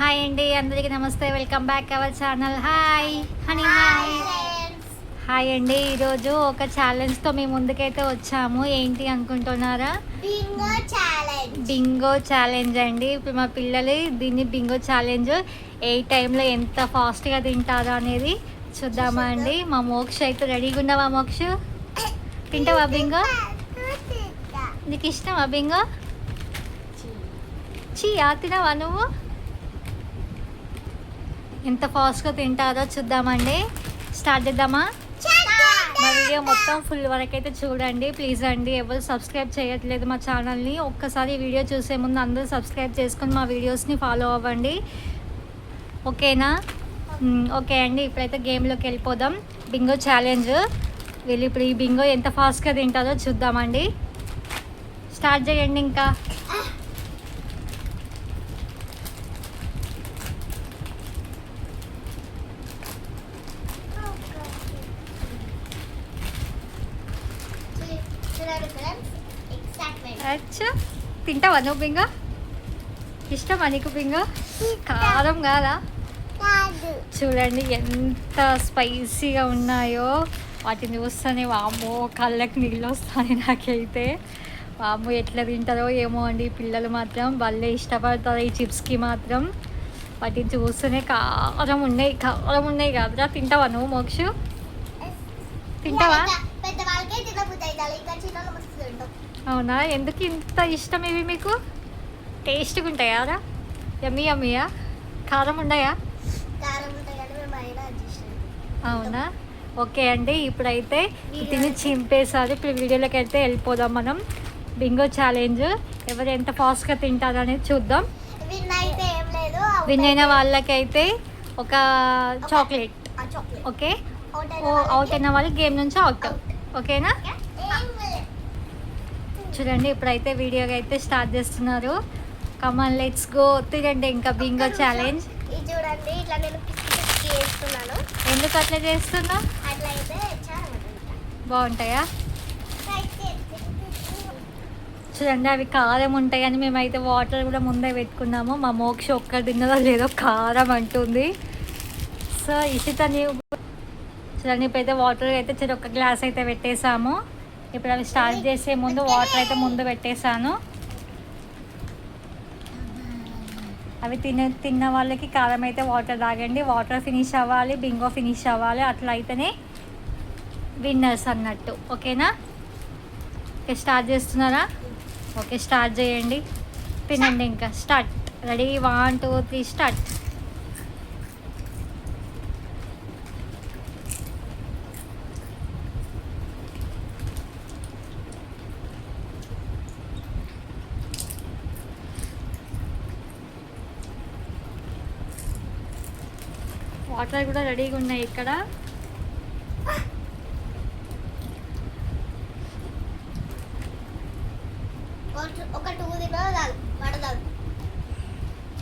Hi అండి అందరికీ నమస్తే. Welcome back our channel hi honey hi hi అండి ఈరోజు ఒక ఛాలెంజ్తో మీ ముందుకైతే వచ్చాము. ఏంటి అనుకుంటున్నారా? బింగో ఛాలెంజ్ బింగో ఛాలెంజ్ అండి. ఇప్పుడు మా పిల్లలు దీన్ని బింగో ఛాలెంజ్ ఏ టైంలో ఎంత ఫాస్ట్గా తింటారో అనేది చూద్దామా అండి. మా మోక్ష అయితే రెడీగా ఉన్నావా మోక్ష? తింటావా బింగో నీకు ఇష్టమా బింగో చీ. ఆ తినవా నువ్వు? ఎంత ఫాస్ట్గా తింటారో చూద్దామండి. స్టార్ట్ చేద్దామా? మా వీడియో మొత్తం ఫుల్ వరకు అయితే చూడండి. ప్లీజ్ అండి ఎవరు సబ్స్క్రైబ్ చేయట్లేదు మా ఛానల్ని. ఒక్కసారి వీడియో చూసే ముందు అందరూ సబ్స్క్రైబ్ చేసుకుని మా వీడియోస్ని ఫాలో అవ్వండి. ఓకేనా? ఓకే అండి. ఇప్పుడైతే గేమ్లోకి వెళ్ళిపోదాం. Bingo challenge. వెళ్ళి ఇప్పుడు ఈ బింగో ఎంత ఫాస్ట్గా తింటారో చూద్దామండి. స్టార్ట్ చేయండి ఇంకా చూడండి ఫ్రెండ్స్ ఎక్సైట్మెంట్ అచ్చా తింటావా నువ్వు బింగో? ఇష్టమా నీకు బింగో? కారం కాదా? చూడండి ఎంత స్పైసీగా ఉన్నాయో. వాటిని చూస్తేనే వామ్మో కళ్ళకి నీళ్ళు వస్తాయి నాకైతే. వామ్మో ఎట్లా తింటారో ఏమో అండి. పిల్లలు మాత్రం భలే ఇష్టపడతారు ఈ చిప్స్కి మాత్రం. వాటిని చూస్తేనే కారం ఉన్నాయి కారం ఉన్నాయి కదరా. తింటావా నువ్వు మోక్షు? తింటావా? అవునా? ఎందుకు ఇంత ఇష్టం ఇవి మీకు? టేస్ట్గా ఉంటాయా రా యమ్మీ యమ్మీయా కారం అవుతాం. అవునా? ఓకే అండి ఇప్పుడైతే తిని చింపేసారు. ఇప్పుడు వీడియోలోకి అయితే వెళ్ళిపోదాం మనం. బింగో ఛాలెంజ్ ఎవరు ఎంత ఫాస్ట్గా తింటారు అనేది చూద్దాం. విన్ అయిన అయితే- వాళ్ళకైతే ఒక చాక్లెట్. ఓకే? అవుట్ అయిన వాళ్ళు గేమ్ నుంచి అవుట్. ఓకేనా. చూడండి ఇప్పుడైతే వీడియో అయితే స్టార్ట్ చేస్తున్నారు. కమాన్ లెట్స్ గో తినండి ఇంకా బింగో ఛాలెంజ్ చూడండి ఇట్లా నేను పిచ్చి పిచ్చి చేస్తున్నాను. ఎందుకు అట్లా చేస్తున్నా. బాగుంటాయా. చూడండి అవి కారం ఉంటాయని మేమైతే వాటర్ కూడా ముందే పెట్టుకున్నాము. మా మోక్ష ఒక్క తిన్నదో లేదో కారం అంటుంది. సో ఇషితని చూడండి ఇప్పుడైతే వాటర్ అయితే చిన్న ఒక గ్లాస్ అయితే పెట్టేసాము ఇప్పుడు అవి స్టార్ట్ చేసే ముందు వాటర్ అయితే ముందు పెట్టేశాను. అవి తిన తిన్న వాళ్ళకి కారం అయితే వాటర్ తాగండి. వాటర్ ఫినిష్ అవ్వాలి బింగో ఫినిష్ అవ్వాలి. అట్లా అయితేనే విన్నర్స్ అన్నట్టు. ఓకేనా? ఓకే స్టార్ట్ చేస్తున్నారా? ఓకే స్టార్ట్ చేయండి. తినండి ఇంకా. Start. Ready? One two three start. Water కూడా రెడీగా ఉన్నాయి ఇక్కడ.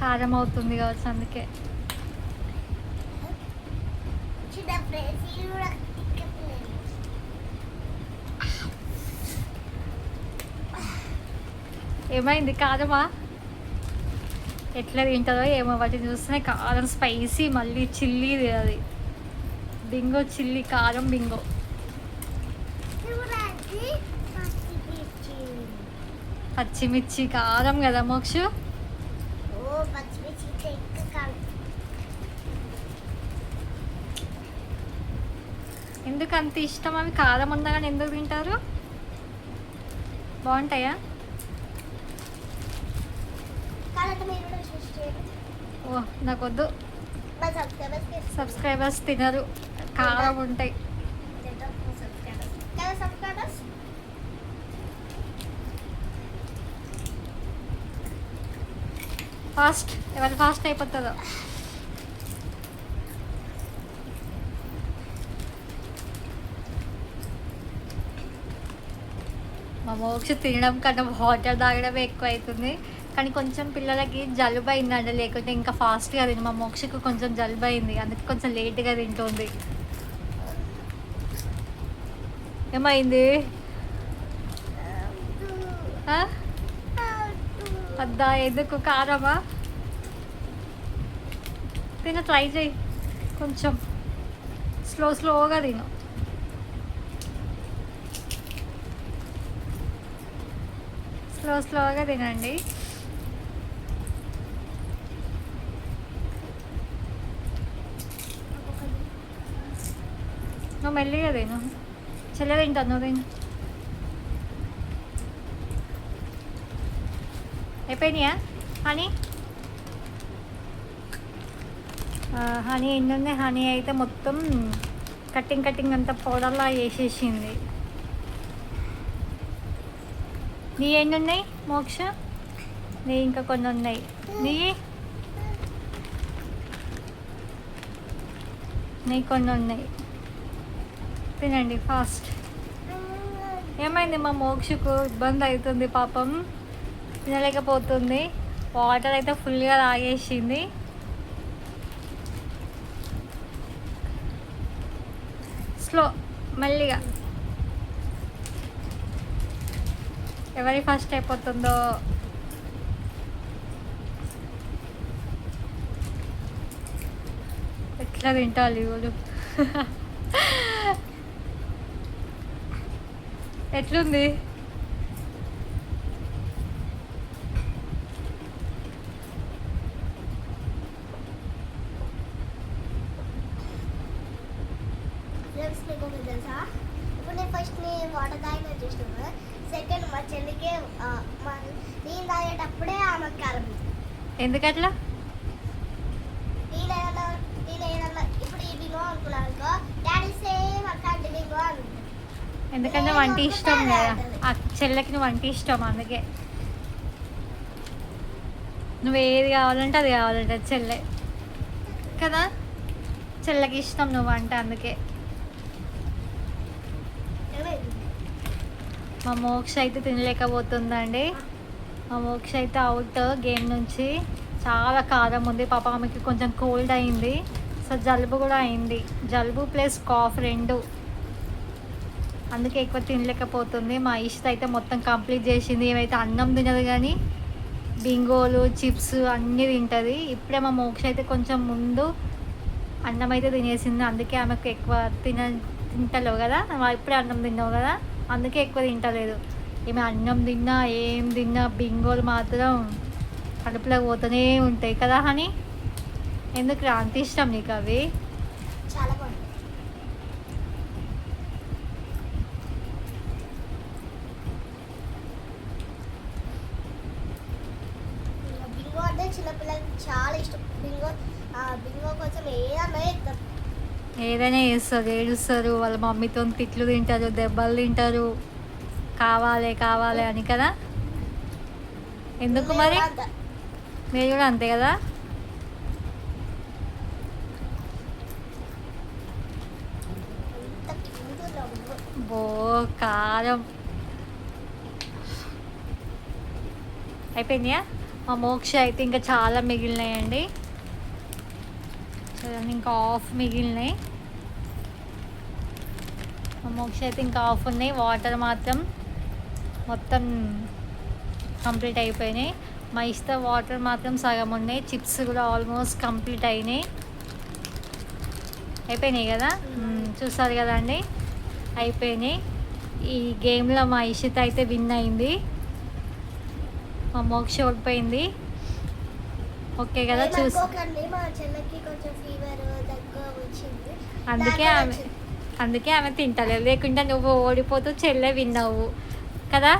కారం అవుతుంది కావచ్చు అందుకే. ఏమైంది కారమా? ఎట్లా తింటుందో ఏమో వాటిని చూస్తేనే కారం స్పైసీ మళ్ళీ చిల్లీది అది బింగో చిల్లీ కారం బింగో. పచ్చిమిర్చి. కారం కదా మోక్షు? ఓ పచ్చిమిర్చి ఎందుకు అంత ఇష్టం? అవి కారం ఉన్నా కానీ ఎందుకు తింటారు? బాగుంటాయా కావాలంటే మీరు కూడా చూసి చేయండి ఓ నాకు వద్దు మా సబ్స్క్రైబర్స్కి సబ్స్క్రైబర్స్ తినరు. కారం ఉంటాయి. ఫాస్ట్. ఎవరు ఫాస్ట్ అయిపోతుందో మా మోక్ష తినడం కన్నా వాటర్ తాగడమే ఎక్కువ అవుతుంది కానీ కొంచెం పిల్లలకి జలుబు అయిందండి లేకుంటే ఇంకా ఫాస్ట్గా తిని మా మోక్షకు కొంచెం జలుబు అయింది అందుకే కొంచెం లేట్గా తింటుంది. ఏమైంది? వద్దా ఎందుకు? కారమా? తిన ట్రై చేయి. కొంచెం స్లో స్లోగా తిను. స్లో స్లోగా తినండి. నువ్వు మెల్లిగా తిను చెల్లె తింటాను నువ్వు తిను అయిపోయినాయా హనీ హనీ ఎన్ని ఉన్నాయి హనీ అయితే మొత్తం కటింగ్ కటింగ్ అంతా పౌడర్లా వేసేసింది నీ ఎన్ని ఉన్నాయి మోక్ష నీ ఇంకా కొన్ని ఉన్నాయి నీ నీ కొన్ని ఉన్నాయి తినండి ఫాస్ట్. ఏమైంది మా మోక్షకు? ఇబ్బంది అవుతుంది పాపం. తినలేకపోతుంది. వాటర్ అయితే ఫుల్గా తాగేసింది. స్లో మెల్లిగా. ఎవరి ఫస్ట్ అయిపోతుందో? ఎట్లా తింటాలి వాళ్ళు ఎట్లుంది? మీకు తెలుసా? ఇప్పుడు నేను ఫస్ట్ నీ వాటర్ తాగిన చూసిన సెకండ్ మా చెల్లికి నేను తాగేటప్పుడే కారం. ఎందుకట్లా? నేను ఏదన్నా నేను ఏదన్నా ఇప్పుడు బింగో అనుకున్నాను అనుకో డాడీ సేమ్ అట్లాంటి బింగో అనుకుంటాను ఎందుకంటే వంట ఇష్టం కదా. ఆ చెల్లెకి నువ్వు వంట ఇష్టం అందుకే. నువ్వు ఏది కావాలంటే అది కావాలంటే చెల్లె. కదా? చెల్లెకి ఇష్టం నువ్వు వంట అందుకే. మా మోక్ష అయితే తినలేకపోతుందండి. మా మోక్ష అయితే అవుట్ గేమ్ నుంచి. చాలా కారం ఉంది. పాప ఆమెకి కొంచెం కోల్డ్ అయింది. సో జలుబు కూడా అయింది. జలుబు ప్లస్ కాఫ్ రెండు. అందుకే ఎక్కువ తినలేకపోతుంది. మా ఇష్ట అయితే మొత్తం కంప్లీట్ చేసింది. ఏమైతే అన్నం తినదు కానీ బింగోలు చిప్స్ అన్నీ తింటుంది. ఇప్పుడే మా మోక్ష అయితే కొంచెం ముందు అన్నం అయితే తినేసింది. అందుకే ఆమెకు ఎక్కువ తిన తింటలేవు కదా. ఇప్పుడే అన్నం తిన్నావు కదా. అందుకే ఎక్కువ తింటలేదు. ఈమె అన్నం తిన్నా ఏం తిన్నా బింగోలు మాత్రం కడుపులోకి పోతూనే ఉంటాయి కదా అని ఎందుకు రా? అంత ఇష్టం నీకు అవి చాలా బాగుంది ఇంకా బింగో అంటే చిన్నపిల్లలకి చాలా ఇష్టం. బింగో బింగో కోసం ఏదన్నా ఏదైనా చేస్తారు ఏడుస్తారు వాళ్ళ మమ్మీతో తిట్లు తింటారు దెబ్బలు తింటారు. కావాలి కావాలి అని కదా? ఎందుకు మరి? మీరు కూడా అంతే కదా. బో కారం. అయిపోయిందా మా మోక్ష అయితే ఇంకా చాలా మిగిలినాయండి. చూడండి ఇంకా ఆఫ్ మిగిలినాయి. మా మోక్ష అయితే ఇంకా ఆఫ్ ఉన్నాయి. వాటర్ మాత్రం మొత్తం కంప్లీట్ అయిపోయినాయి. మా ఇష్ట వాటర్ మాత్రం సగం ఉన్నాయి. చిప్స్ కూడా ఆల్మోస్ట్ కంప్లీట్ అయినాయి. అయిపోయినాయి కదా? మ్మ్, చూసారు కదా అండి అయిపోయినాయి. ఈ గేమ్లో మా ఇషిత అయితే విన్ అయింది. మా మోక్ష ఓడిపోయింది. ఓకే కదా చూసి అందుకే ఆమె. అందుకే ఆమె తింటలేదు. లేకుంటే నువ్వు ఓడిపోతూ చెల్లె విన్నావు. కదా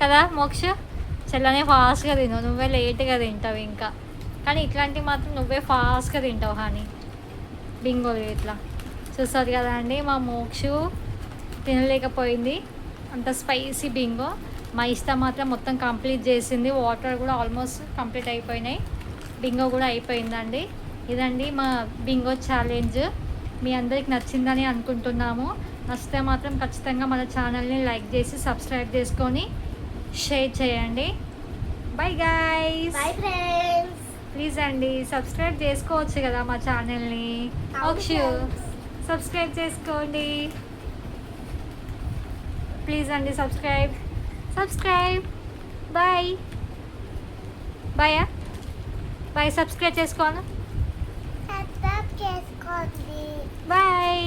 కదా మోక్ష? చెల్లెనే ఫాస్ట్గా తిను నువ్వే లేట్గా తింటావు ఇంకా. కానీ ఇట్లాంటివి మాత్రం నువ్వే ఫాస్ట్గా తింటావు హాని బింగోలు ఇట్లా. చూస్తారు కదా అండి మా మోక్షు తినలేకపోయింది. అంత స్పైసీ బింగో మా ఇష్టం మాత్రం మొత్తం కంప్లీట్ చేసింది. వాటర్ కూడా ఆల్మోస్ట్ కంప్లీట్ అయిపోయినాయి. బింగో కూడా అయిపోయిందండి. ఇదండి మా బింగో ఛాలెంజ్ మీ అందరికి నచ్చిందని అనుకుంటున్నాము. నచ్చితే మాత్రం ఖచ్చితంగా మన ఛానల్ని లైక్ చేసి సబ్స్క్రైబ్ చేసుకొని షేర్ చేయండి. బై గైస్ ఫ్రెండ్స్ ప్లీజ్ అండి సబ్స్క్రైబ్ చేసుకోవచ్చు కదా మా ఛానల్ని ఓక్షు. సబ్స్క్రైబ్ చేసుకోండి. ప్లీజ్ అండి సబ్స్క్రైబ్ సబ్స్క్రైబ్ బాయ్ బాయా బాయ్ సబ్స్క్రైబ్ చేసుకోవాలి? బాయ్